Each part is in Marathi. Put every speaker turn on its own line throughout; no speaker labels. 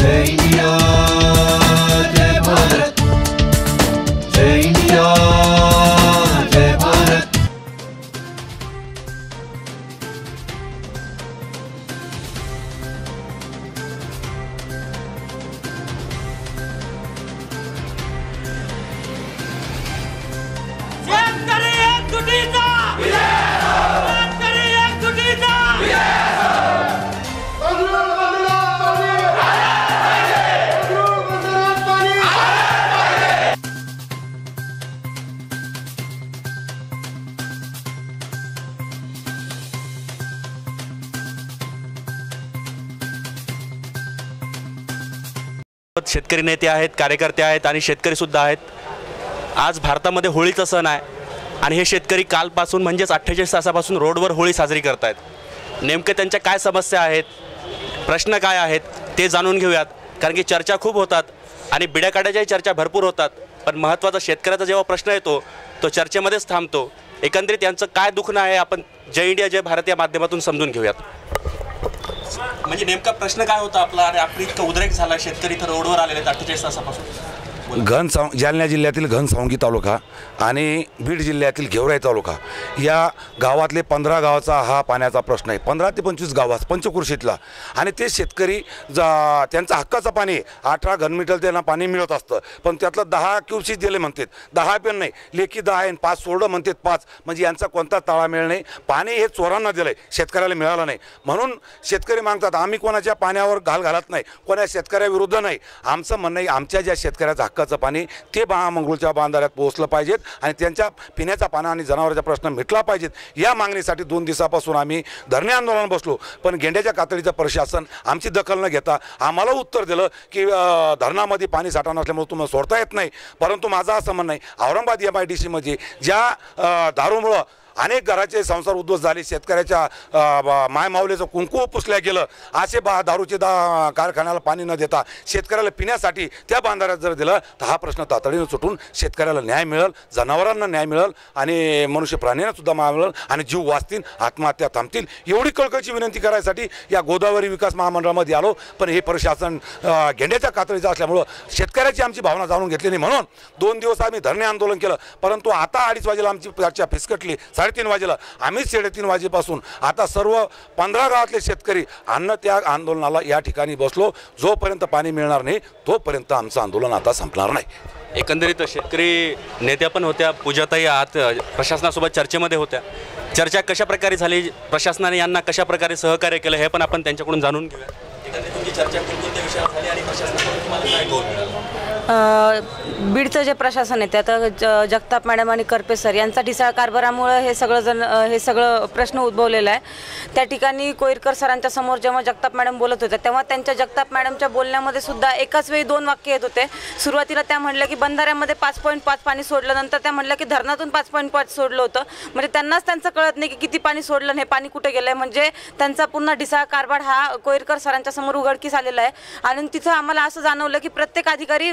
जय इंडिया
शेतकरी
नेते आहेत कार्यकर्ते आहेत आणि शेतकरीसुद्धा आहेत. आज भारतामध्ये होळीचा सण आहे आणि हे शेतकरी कालपासून म्हणजेच अठ्ठेचाळीस तासापासून रोडवर होळी साजरी करत आहेत नेमके त्यांच्या काय समस्या आहेत प्रश्न काय आहेत ते जाणून घेऊयात. कारण की चर्चा खूप होतात आणि बिड्याकाड्याच्याही चर्चा भरपूर होतात. पण महत्त्वाचा शेतकऱ्याचा जेव्हा प्रश्न येतो तो चर्चेमध्येच थांबतो. एकंदरीत यांचं काय दुखणं आहे आपण जय इंडिया जय भारत या माध्यमातून समजून घेऊयात. म्हणजे नेमका प्रश्न काय होता आपला? आणि आपली इतका उद्रेक झाला शेतकरी इथं रोडवर आलेले आहेत अठ्ठेचाळीस तासापासून.
घनसाव जालना जिल्ह्यातील घनसावंगी तालुका आणि बीड जिल्ह्यातील घेवराई तालुका या गावातले पंधरा गावाचा हा पाण्याचा प्रश्न आहे. पंधरा ते पंचवीस गावात पंचकृषीतला आणि ते शेतकरी जा त्यांचा हक्काचं पाणी अठरा घनमीटर त्यांना पाणी मिळत असतं. पण त्यातलं दहा क्युसी दिले म्हणतात. दहा पण नाही. लेखी दहा आहे आणि पाच सोडलं म्हणतात पाच. म्हणजे यांचा कोणता ताळामेळ नाही. पाणी हे चोरांना दिलं आहे शेतकऱ्याला मिळालं नाही. म्हणून शेतकरी मागतात आम्ही कोणाच्या पाण्यावर घाल घालत नाही. कोणा शेतकऱ्याविरुद्ध नाही. आमचं म्हणणं आहे आमच्या ज्या शेतकऱ्याचा हक्क हक्काचं पाणी ते महामंगळूरच्या बांधाऱ्यात पोहोचलं पाहिजेत आणि त्यांच्या पिण्याचा पाणी आणि जनावरांचा प्रश्न मिटला पाहिजेत. या मागणीसाठी दोन दिवसापासून आम्ही धरणे आंदोलन बसलो. पण गेंड्याच्या कातडीचं प्रशासन आमची दखल न घेता आम्हाला उत्तर दिलं की धरणामध्ये पाणी साठा नसल्यामुळे तुम्हाला सोडता येत नाही. परंतु माझं असं म्हणणं आहे औरंगाबाद एम आय डी सीमध्ये ज्या दारूमुळं अनेक घराचे संसार उद्ध्वस्त झाले. शेतकऱ्याच्या मायमावलेचं कुंकू पुसल्या गेलं. असे बा दारूचे दा कारखान्याला पाणी न देता शेतकऱ्याला पिण्यासाठी त्या बांधाऱ्यात जर दिलं तर हा प्रश्न तातडीनं सुटून शेतकऱ्याला न्याय मिळेल जनावरांना न्याय मिळेल आणि मनुष्य प्राण्यांना सुद्धा न्याय मिळेल आणि जीव वाचतील आत्महत्या थांबतील. एवढी कळकळची विनंती करायसाठी या गोदावरी विकास महामंडळामध्ये आलो. पण हे प्रशासन घेण्याच्या कातळीचं कातडीचं असल्यामुळं शेतकऱ्याची आमची भावना जाणून घेतली नाही. म्हणून दोन दिवस आम्ही धरणे आंदोलन केलं. परंतु आता अडीच वाजेला आमची चर्चा फिसकटली. साडेतीन वाजेला. आम्ही साडेतीन वाजेपासून आता सर्व पंधरा गावातले शेतकरी अन्नत्याग आंदोलनाला या ठिकाणी बसलो. जोपर्यंत पाणी मिळणार नाही तोपर्यंत आमचं आंदोलन आता संपणार नाही.
एकंदरीत शेतकरी नेत्या पण होत्या पूजाताई आत प्रशासनासोबत चर्चेमध्ये होत्या. चर्चा कशा प्रकारे झाली प्रशासनाने यांना कशा प्रकारे सहकार्य केलं हे पण आपण त्यांच्याकडून जाणून घेऊया. एकंदरीत तुमची चर्चा कोणकोणत्या विषयावर झाली आणि प्रशासनाकडून तुम्हाला काय गोल मिळाला?
बीडचं जे प्रशासन आहे त्यात ज- जगताप मॅडम आणि करपे सर यांचा ढिसाळ कारभारामुळं हे सगळं जण हे सगळं प्रश्न उद्भवलेला आहे. त्या ठिकाणी कोयरकर सरांच्या समोर जेव्हा जगताप मॅडम बोलत होत्या तेव्हा त्यांच्या जगताप मॅडमच्या बोलण्यामध्ये सुद्धा एकाच वेळी दोन वाक्य येत होते. सुरुवातीला त्या म्हटल्या की बंधाऱ्यामध्ये पाच पॉईंट पाच पाणी सोडलं नंतर त्या म्हटल्या की धरणातून पाच पॉईंट पाच सोडलं होतं. म्हणजे त्यांनाच त्यांचं कळत नाही की किती पाणी सोडलं आणि हे पाणी कुठे गेलंय. म्हणजे त्यांचा पुन्हा ढिसाळ कारभार हा कोयरकर सरांच्या समोर उघडकीस आलेला आहे. आणि तिथं आम्हाला असं जाणवलं की प्रत्येक अधिकारी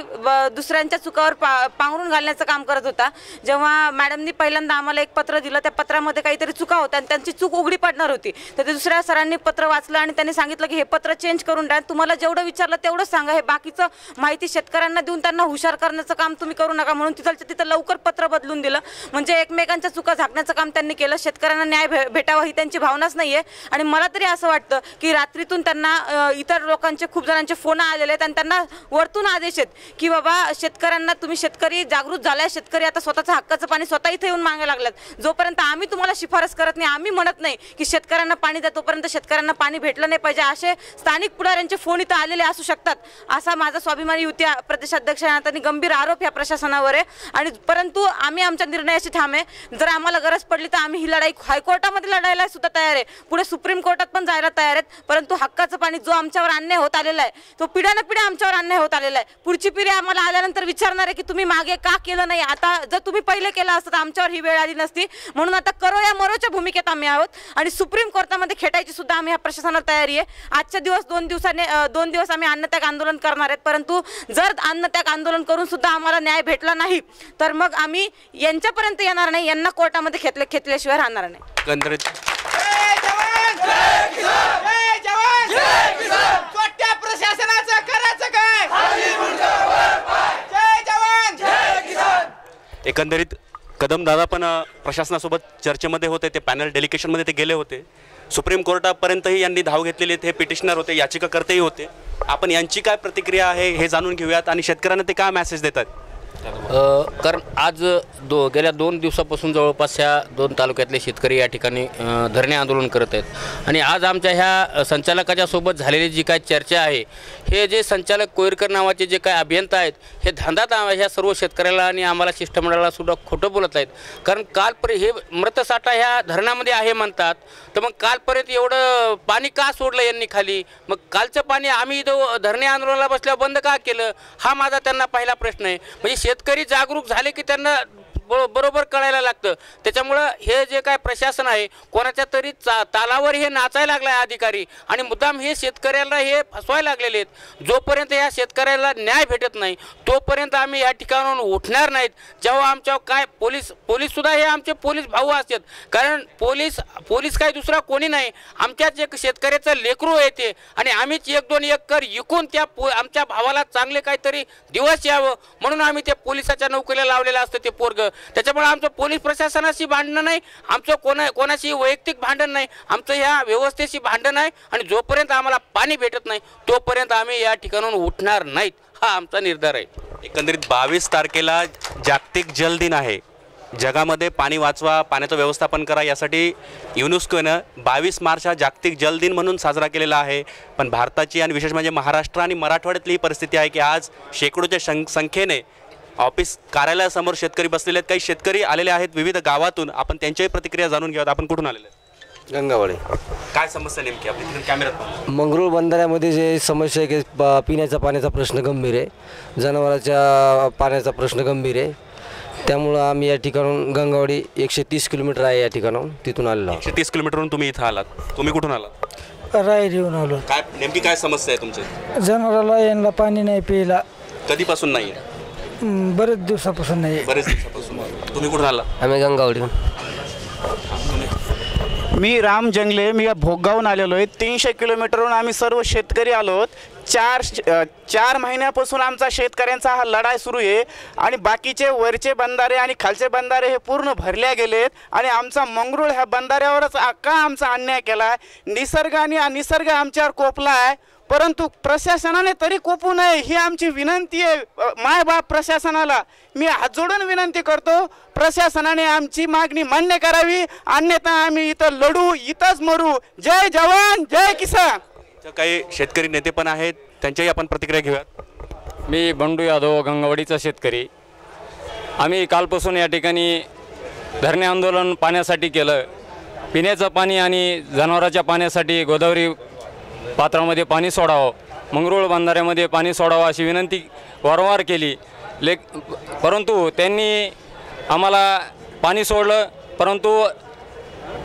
दुसऱ्यांच्या चुकावर पा पांघरून घालण्याचं काम करत होता. जेव्हा मॅडमनी पहिल्यांदा आम्हाला एक पत्र दिलं त्या पत्रामध्ये काहीतरी चुका होत्या आणि त्यांची चूक उघडी पडणार होती. तर ते दुसऱ्या सरांनी पत्र वाचलं आणि त्यांनी सांगितलं की हे पत्र चेंज करून द्या तुम्हाला जेवढं विचारलं तेवढं सांगा. हे बाकीचं माहिती शेतकऱ्यांना देऊन त्यांना हुशार करण्याचं काम तुम्ही करू नका म्हणून तिथलच्या तिथं लवकर पत्र बदलून दिलं. म्हणजे एकमेकांच्या चुका झाकण्याचं काम त्यांनी केलं. शेतकऱ्यांना न्याय भे भेटावा ही त्यांची भावनाच नाही आहे आणि मला तरी असं वाटतं की रात्रीतून त्यांना इतर लोकांचे खूप जणांचे फोन आलेले आहेत आणि त्यांना वरतून आदेश आहेत की की बाबा शेतकऱ्यांना तुम्ही शेतकरी जागृत झालाय शेतकरी आता स्वतःचं हक्काचं पाणी स्वतः इथे येऊन मागायला लागल्यात. जोपर्यंत आम्ही तुम्हाला शिफारस करत नाही आम्ही म्हणत नाही की शेतकऱ्यांना पाणी द्या तोपर्यंत शेतकऱ्यांना पाणी भेटलं नाही पाहिजे. असे स्थानिक पुढाऱ्यांचे फोन इथं आलेले असू शकतात. असा माझा स्वाभिमानी युती प्रदेशाध्यक्ष आणि गंभीर आरोप या प्रशासनावर आहे. आणि परंतु आम्ही आमच्या निर्णयाशी ठाम आहे. जर आम्हाला गरज पडली तर आम्ही ही लढाई हायकोर्टामध्ये लढायला सुद्धा तयार आहे. पुढे सुप्रीम कोर्टात पण जायला तयार आहेत. परंतु हक्काचं पाणी जो आमच्यावर अन्याय होत आलेला आहे तो पिढ्यानं पिढ्या आमच्यावर अन्याय होत आलेला आहे. पुढची पिढी आम्हाला आल्यानंतर विचारणार आहे की तुम्ही मागे का केलं नाही? आता जर तुम्ही पहिले केलं असतं तर आमच्यावर ही वेळ आली नसती. म्हणून आता करो या मरोच्या भूमिकेत आम्ही आहोत. आणि सुप्रीम कोर्टामध्ये खेटायची सुद्धा आम्ही ह्या प्रशासनाला तयारी आहे. आजच्या दिवस दोन दिवसाने दोन दिवस आम्ही अन्नत्याग आंदोलन करणार आहेत. परंतु जर अन्नत्याग आंदोलन करून सुद्धा आम्हाला न्याय भेटला नाही तर मग आम्ही यांच्यापर्यंत येणार नाही. यांना कोर्टामध्ये खेचले खेचल्याशिवाय राहणार नाही
एकंदरीत
जय जवान जय जवान छोट्या प्रशासनाचं करायचं
एकंदरीत कदमदादा पण प्रशासनासोबत चर्चेमध्ये होते ते पॅनल डेलिकेशनमध्ये ते गेले होते. सुप्रीम कोर्टापर्यंतही यांनी धाव घेतलेली आहेत हे पिटिशनर होते याचिकाकर्तेही होते. आपण यांची काय प्रतिक्रिया आहे हे जाणून घेऊयात आणि शेतकऱ्यांना ते काय मेसेज देतात
कारण आज दो गेल्या दोन दिवसापासून जवळपास ह्या दोन तालुक्यातले शेतकरी या ठिकाणी धरणे आंदोलन करत आहेत. आणि आज आमच्या ह्या संचालकाच्या सोबत झालेली जी काय चर्चा आहे हे जे संचालक कोयरकर नावाचे जे काय अभियंता आहेत हे धंदा आ- ह्या सर्व शेतकऱ्याला आणि आम्हाला शिष्टमंडळाला सुद्धा खोटं बोलत आहेत. कारण कालपर्यंत हे मृतसाठा ह्या धरणामध्ये आहे म्हणतात तर मग कालपर्यंत एवढं पाणी का सोडलं यांनी खाली? मग कालचं पाणी आम्ही इथं धरणे आंदोलनाला बसल्यावर बंद का केलं? हा माझा त्यांना पहिला प्रश्न आहे. म्हणजे शेतकरी जागरूक झाले की त्यांना बरोबर कळायला लागतं. त्याच्यामुळं हे जे काय प्रशासन आहे कोणाच्या तरी चा तालावर हे नाचायला लागला आहे अधिकारी आणि मुद्दाम हे शेतकऱ्याला हे फसवायला लागलेले आहेत. जोपर्यंत या शेतकऱ्याला न्याय भेटत नाही तोपर्यंत आम्ही या ठिकाणाहून उठणार नाहीत. जेव्हा आमच्या काय पोलीस पोलीससुद्धा हे आमचे पोलीस भाऊ असतात. कारण पोलीस पोलीस काय दुसरा कोणी नाही. आमच्याच एक शेतकऱ्याचं लेकरू येते आणि आम्हीच एक दोन एक कर विकून त्या पो आमच्या भावाला चांगले काहीतरी दिवस यावं. म्हणून आम्ही त्या पोलिसाच्या नोकरीला लावलेलं असतं ते पोरग. त्याच्यामुळे आमचं पोलीस प्रशासनाशी भांडणं नाही आमचं कोणा कोणाशी वैयक्तिक भांडण नाही आमचं ह्या व्यवस्थेशी भांडण आहे आणि जोपर्यंत आम्हाला पाणी भेटत नाही तोपर्यंत आम्ही या ठिकाणाहून उठणार नाहीत हा आमचा निर्धार आहे.
एकंदरीत बावीस तारखेला जागतिक जल दिन आहे. जगामध्ये पाणी वाचवा पाण्याचं व्यवस्थापन करा यासाठी युनेस्कोनं बावीस मार्च हा जागतिक जल दिन म्हणून साजरा केलेला आहे. पण भारताची आणि विशेष म्हणजे महाराष्ट्र आणि मराठवाड्यातली ही परिस्थिती आहे की आज शेकडोच्या शं संख्येने ऑफिस कार्यालयासमोर शेतकरी बसलेले आहेत. काही शेतकरी आलेले आहेत विविध गावातून. आपण त्यांच्याही प्रतिक्रिया जाणून घेऊयात. आपण कुठून आलेले?
गंगावाडे.
काय समस्या नेमकी? आपली तिकडे कॅमेऱ्यात.
मंगरूळ बंधाऱ्यामध्ये जे समस्या आहे की प- पिण्याच्या पाण्याचा प्रश्न गंभीर आहे. जनावरांच्या पाण्याचा प्रश्न गंभीर आहे. त्यामुळं आम्ही या ठिकाणून गंगावाडी एकशे तीस किलोमीटर आहे या ठिकाणाहून तिथून आलेलो
एकशे तीस किलोमीटरवरून तुम्ही इथं आलात. तुम्ही कुठून आलात?
राय येऊन आलो.
काय नेमकी काय समस्या आहे तुमची?
जनावराला यांना पाणी नाही प्यायला.
कधीपासून नाही
हं, बरेच दिवसापासून नाही.
बरेच दिवसापासून. तुम्ही कुठून आला
आम्ही गंगावाडीहून.
मी राम जंगले मी भोगावून आलेलो आहे. तीनशे किलोमीटरहून आम्ही सर्व शेतकरी आलो आहोत चार चार महिन्यापासून आमचा शेतकऱ्यांचा हा लढाई सुरू आहे. आणि बाकीचे वरचे बंधारे आणि खालचे बंधारे हे पूर्ण भरल्या गेलेत. आणि आमचा मंगरूळ ह्या बंधाऱ्यावरच का आमचा अन्याय केला आहे निसर्ग आणि निसर्ग आमच्यावर कोपला आहे परंतु प्रशासनाने तरी कोपू नये ही आमची विनंती आहे. मायबाप प्रशासनाला. मी हात जोडून विनंती करतो प्रशासनाने आमची मागणी मान्य करावी. अन्यथा आम्ही इथं लढू इथंच मरू. जय जवान जय किसान.
इथं काही शेतकरी नेते पण आहेत त्यांच्याही आपण प्रतिक्रिया घेऊयात.
मी बंडू यादव गंगावाडीचा शेतकरी. आम्ही कालपासून या ठिकाणी धरणे आंदोलन पाण्यासाठी केलं. पिण्याचं पाणी आणि जनावरांच्या पाण्यासाठी गोदावरी पात्रामध्ये पाणी सोडावं. मंगरुळ बंधाऱ्यामध्ये पाणी सोडावं अशी विनंती वारंवार केली. लेक परंतु त्यांनी आम्हाला पाणी सोडलं परंतु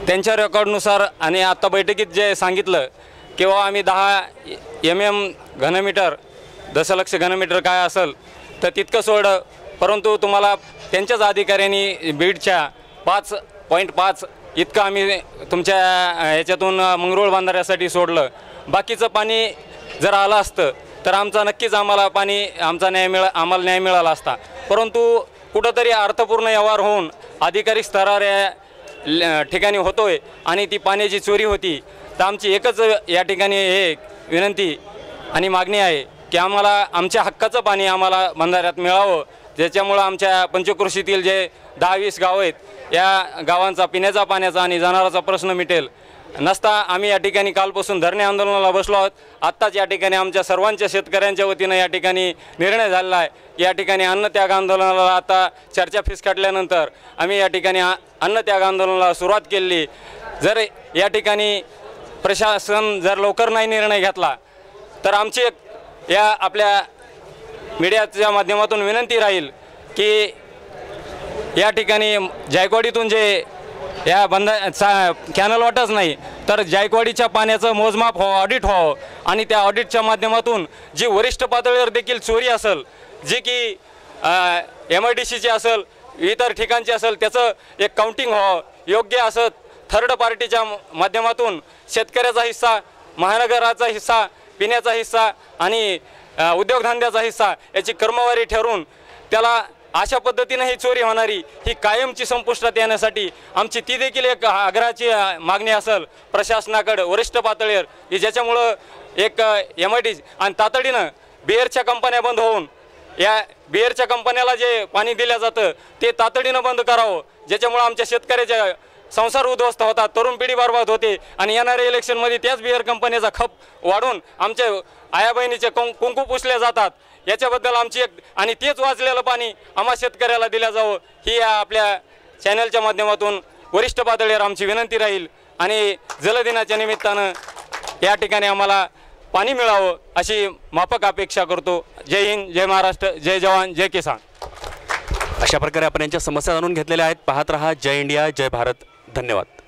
त्यांच्या रेकॉर्डनुसार आणि आत्ता बैठकीत जे सांगितलं किंवा आम्ही दहा एम एम घनमीटर दशलक्ष घनमीटर काय असेल तर तितकं सोडलं. परंतु तुम्हाला त्यांच्याच अधिकाऱ्यांनी बीडच्या पाच पॉईंट पाच इतकं आम्ही तुमच्या ह्याच्यातून मंगरुळ बांधाऱ्यासाठी सोडलं. बाकीचं पाणी जर आलं असतं तर आमचा नक्कीच आम्हाला पाणी आमचा न्याय मिळा आम्हाला न्याय मिळाला असता. परंतु कुठंतरी अर्थपूर्ण व्यवहार होऊन अधिकारी स्तरावर या ल- ठिकाणी होतोय आणि ती पाण्याची चोरी होती तर आमची एकच या ठिकाणी हे विनंती आणि मागणी आहे की आम्हाला आमच्या हक्काचं पाणी आम्हाला बंधाऱ्यात मिळावं. ज्याच्यामुळं आमच्या पंचकृषीतील जे दहा वीस आहेत या गावांचा पिण्याचा पाण्याचा आणि जाणाराचा प्रश्न मिटेल. नसता आम्ही या ठिकाणी कालपासून धरणे आंदोलनाला बसलो आहोत. आत्ताच या ठिकाणी आमच्या सर्वांच्या शेतकऱ्यांच्या वतीनं या ठिकाणी निर्णय झालेला आहे. की या ठिकाणी अन्नत्याग आंदोलनाला आता चर्चा फिसकटल्यानंतर आम्ही या ठिकाणी अन्नत्याग आंदोलनाला सुरुवात केली. जर या ठिकाणी प्रशासन जर लवकर नाही निर्णय घेतला तर आमची या आपल्या मीडियाच्या माध्यमातून विनंती राहील की या ठिकाणी जायकवाडीतून जे या बंद चा कॅनल वाटच नाही तर जायकवाडीच्या पाण्याचं मोजमाप व्हावं ऑडिट व्हावं आणि त्या ऑडिटच्या माध्यमातून जी वरिष्ठ पातळीवर देखील चोरी असेल जी की एम आय डी सीची असेल इतर ठिकाणची असेल त्याचं एक काउंटिंग व्हावं. योग्य असं थर्ड पार्टीच्या माध्यमातून शेतकऱ्याचा हिस्सा महानगराचा हिस्सा पिण्याचा हिस्सा आणि उद्योगधंद्याचा हिस्सा याची क्रमवारी ठरवून त्याला अशा पद्धतीनं ही चोरी होणारी ही कायमची संपुष्टात येण्यासाठी आमची ती देखील एक आग्रहाची मागणी असेल. प्रशासनाकडं वरिष्ठ पातळीवर की ज्याच्यामुळं एक एम आय डी आणि तातडीनं बिअरच्या कंपन्या बंद होऊन या बिअरच्या कंपन्याला जे पाणी दिलं जातं ते तातडीनं बंद करावं. ज्याच्यामुळं आमच्या शेतकऱ्याच्या संसार उद्ध्वस्त होतात तरुण पिढी बरबाद होते आणि येणाऱ्या इलेक्शनमध्ये त्याच बिअर कंपनीचा खप वाढून आमच्या आया बहिणीचे कुंक कुंकू पुसले जातात. याच्याबद्दल आमची एक आणि तेच वाचलेलं पाणी आम्हा शेतकऱ्याला दिलं जावं. ही या आपल्या चॅनलच्या माध्यमातून वरिष्ठ पातळीवर आमची विनंती राहील. आणि जलदिनाच्या निमित्तानं या ठिकाणी आम्हाला पाणी मिळावं अशी माफक अपेक्षा करतो. जय हिंद जय महाराष्ट्र जय जवान जय किसान.
अशा प्रकारे आपण यांच्या समस्या जाणून घेतलेल्या आहेत. पाहत रहा जय इंडिया जय भारत. धन्यवाद.